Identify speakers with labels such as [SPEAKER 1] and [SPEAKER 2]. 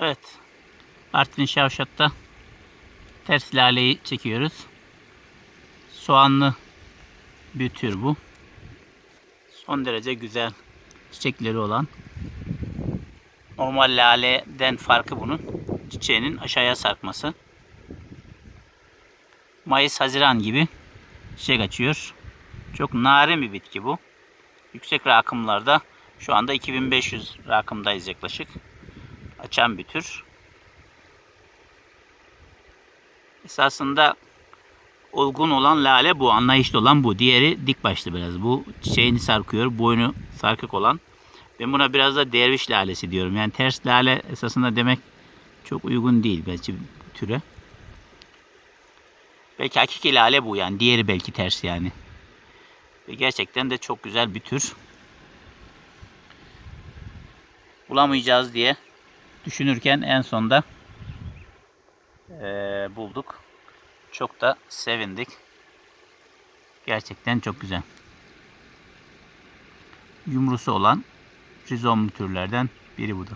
[SPEAKER 1] Evet. Artvin Şavşat'ta ters laleyi çekiyoruz. Soğanlı bir tür bu. Son derece güzel çiçekleri olan. Normal laleden farkı bunun çiçeğinin aşağıya sarkması. Mayıs-Haziran gibi çiçek açıyor. Çok narin bir bitki bu. Yüksek rakımlarda şu anda 2500 rakımdayız yaklaşık. Açan bir tür. Esasında olgun olan lale bu, anlayışlı olan bu. Diğeri dik başlı biraz. Bu çiçeğini sarkıyor, boynu sarkık olan. Ben buna biraz da derviş lalesi diyorum. Yani ters lale esasında demek çok uygun değil belki bu türe. Belki hakiki lale bu yani. Diğeri belki ters yani. Ve gerçekten de çok güzel bir tür. Bulamayacağız diye düşünürken en sonda eee, bulduk. Çok da sevindik. Gerçekten çok güzel. Yumrusu olan rizomlu türlerden biri bu da.